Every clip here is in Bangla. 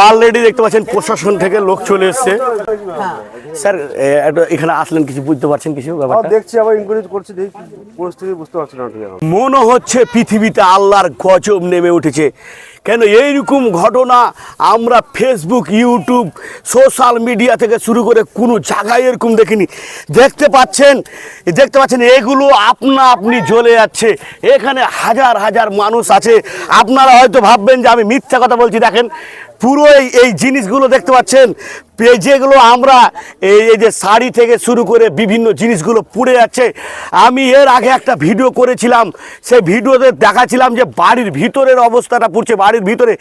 অলরেডি দেখতে পাচ্ছেন প্রশাসন থেকে লোক চলে এসছে। স্যার এখানে আসলেন কিছু বুঝতে পারছেন কিছু ব্যাপারটা? দেখছি আবার ইনকোয়ারি করছি দেখি পরিস্থিতি বুঝতে পারছি না মনে হচ্ছে পৃথিবীতে আল্লাহর গজব নেমে উঠেছে। কেন এইরকম ঘটনা আমরা ফেসবুক ইউটিউব সোশ্যাল মিডিয়া থেকে শুরু করে কোনো জায়গায় এরকম দেখিনি। দেখতে পাচ্ছেন দেখতে পাচ্ছেন এগুলো আপনা আপনি জ্বলে যাচ্ছে। এখানে হাজার হাজার মানুষ আছে। আপনারা হয়তো ভাববেন যে আমি মিথ্যা কথা বলছি। দেখেন পুরো এই এই জিনিসগুলো দেখতে পাচ্ছেন। যেগুলো আমরা এই এই যে শাড়ি থেকে শুরু করে বিভিন্ন জিনিসগুলো পুড়ে যাচ্ছে আমি এর আগে একটা ভিডিও করেছিলাম সেই ভিডিওতে দেখাছিলাম যে বাড়ির ভিতরের অবস্থাটা পুড়ছে বাড়ির ভিতরে।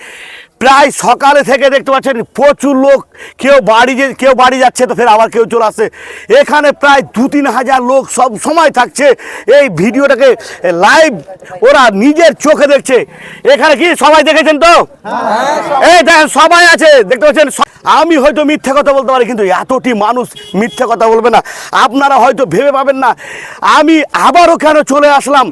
প্রায় সকালে থেকে দেখতে পাচ্ছেন প্রচুর লোক কেউ বাড়ি যে কেউ বাড়ি যাচ্ছে তো ফের আবার কেউ চলে আসছে। এখানে প্রায় দু তিন হাজার লোক সব সময় থাকছে এই ভিডিওটাকে লাইভ ওরা নিজের চোখে দেখছে। এখানে কি সবাই দেখেছেন তো? এই দেখেন সবাই আছে দেখতে পাচ্ছেন আমি হয়তো মিথ্যা কথা বলতে পারি, কিন্তু এতটি মানুষ মিথ্যা কথা বলবে না। আপনারা হয়তো ভেবে পাবেন না, আমি আবারও কেন চলে আসলাম?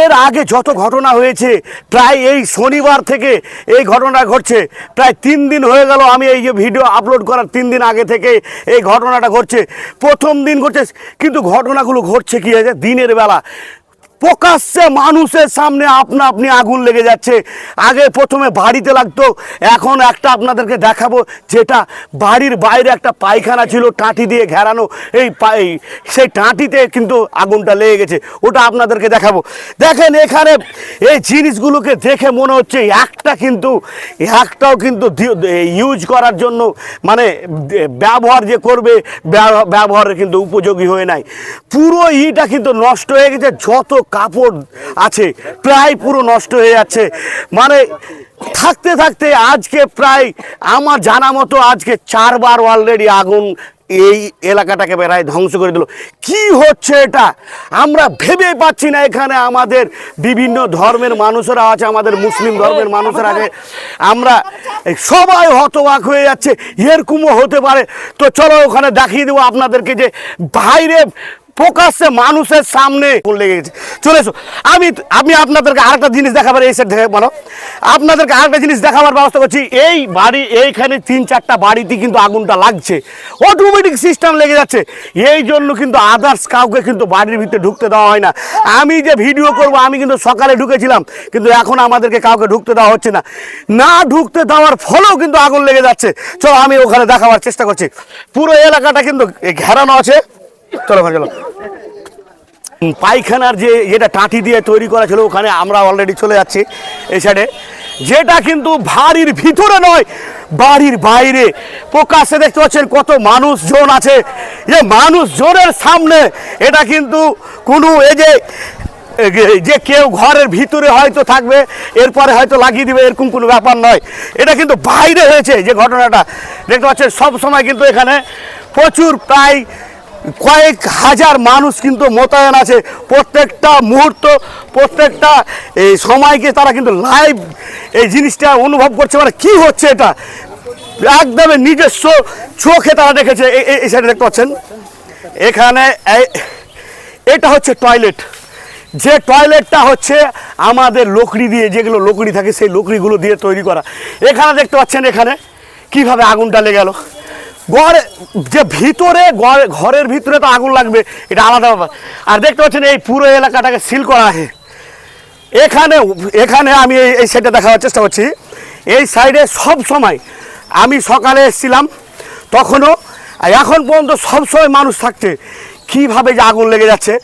এর আগে যত ঘটনা হয়েছে, প্রায় এই শনিবার থেকে এই ঘটনা ঘটছে। প্রায় তিন দিন হয়ে গেল আমি এই যে ভিডিও আপলোড করার তিন দিন আগে থেকে এই ঘটনাটা ঘটছে। প্রথম দিন ঘটছে, কিন্তু ঘটনাগুলো ঘটছে কি হয়েছে দিনের বেলা। প্রকাশ্যে মানুষের সামনে আপনা আপনি আগুন লেগে যাচ্ছে। আগে প্রথমে বাড়িতে লাগতো, এখন একটা আপনাদেরকে দেখাবো যেটা বাড়ির বাইরে একটা পায়খানা ছিল, টাঁটি দিয়ে ঘেরানো। এই পা- এই সেই টাঁটিতে কিন্তু আগুনটা লেগে গেছে। ওটা আপনাদেরকে দেখাবো। দেখেন এখানে এই জিনিসগুলোকে দেখে মনে হচ্ছে একটা কিন্তু, একটাও কিন্তু ইউজ করার জন্য মানে ব্যবহার যে করবে ব্যবহারের কিন্তু উপযোগী হয়ে নাই। পুরো ইটা কিন্তু নষ্ট হয়ে গেছে, যত কাপড় আছে, প্রায় পুরো নষ্ট হয়ে যাচ্ছে। মানে থাকতে থাকতে আজকে প্রায় আমার জানা মতো আজকে চারবার অলরেডি আগুন এই এলাকাটাকে বেড়ায় ধ্বংস করে দিল। কি হচ্ছে এটা? আমরা ভেবে পাচ্ছি না এখানে আমাদের বিভিন্ন ধর্মের মানুষেরা আছে, আমাদের মুসলিম ধর্মের মানুষেরা আছে। আমরা সবাই হতবাক হয়ে যাচ্ছে, এরকমও হতে পারে। তো চলো ওখানে দেখিয়ে দেবো আপনাদেরকে যে বাইরে প্রকাশ্যে মানুষের সামনে আগুন লেগে গেছে। চলে এসো। আমি আমি আপনাদেরকে আরেকটা জিনিস দেখাবার এই সাইড থেকে বলো। আপনাদেরকে আরেকটা জিনিস দেখাবার ব্যবস্থা করছি। এই বাড়ি, এইখানে তিন চারটা বাড়িতে কিন্তু আগুনটা লাগছে। অটোমেটিক সিস্টেম লেগে যাচ্ছে। এই জন্য কিন্তু আদার্স কাউকে কিন্তু বাড়ির ভিতরে ঢুকতে দেওয়া হয় না। আমি যে ভিডিও করব, আমি কিন্তু সকালে ঢুকেছিলাম, কিন্তু এখন আমাদেরকে কাউকে ঢুকতে দেওয়া হচ্ছে না। না ঢুকতে দেওয়ার ফলেও কিন্তু আগুন লেগে যাচ্ছে। চলো, আমি ওখানে দেখাবার চেষ্টা করছি। পুরো এলাকাটা কিন্তু ঘেরানো আছে। চলো চলো। পায়খানার যে যেটা টাঁটি দিয়ে তৈরি করা ছিল, ওখানে আমরা অলরেডি চলে যাচ্ছি এই সাইডে যেটা কিন্তু বাড়ির ভিতরে নয়, বাড়ির বাইরে। প্রকাশ্যে দেখতে পাচ্ছেন কত মানুষজন আছে। যে মানুষজনের সামনে এটা কিন্তু কোনো এই যে এ- যে কেউ ঘরের ভিতরে হয়তো থাকবে, এরপরে হয়তো লাগিয়ে দিবে, এরকম কোনো ব্যাপার নয়। এটা কিন্তু বাইরে হয়েছে যে ঘটনাটা। দেখতে পাচ্ছেন সব সময় কিন্তু এখানে প্রচুর প্রায় কয়েক হাজার মানুষ কিন্তু মোতায়েন আছে। প্রত্যেকটা মুহূর্ত, প্রত্যেকটা এই সময়কে তারা কিন্তু লাইভ এই জিনিসটা অনুভব করছে। মানে কি হচ্ছে এটা? একদমই নিজস্ব চোখে তারা দেখেছে। এই- সাইডে দেখতে পাচ্ছেন। এখানে এটা হচ্ছে টয়লেট যে টয়লেটটা হচ্ছে আমাদের লকড়ি দিয়ে, যেগুলো লকড়ি থাকে, সেই লকড়িগুলো দিয়ে তৈরি করা। এখানে দেখতে পাচ্ছেন এখানে কীভাবে আগুনটা লেগে গেল। ঘরে, যে ভিতরে, ঘরে- ঘরের ভিতরে তো আগুন লাগবে, এটা আলাদা ব্যাপার। আর দেখতে পাচ্ছেন এই পুরো এলাকাটাকে সিল করা আছে। এখানে এখানে আমি এই- এই সাইডটা দেখাবার চেষ্টা করছি। এই সাইডে সব সময়, আমি সকালে এসেছিলাম, তখনও এখন পর্যন্ত সবসময় মানুষ থাকছে। কীভাবে যে আগুন লেগে যাচ্ছে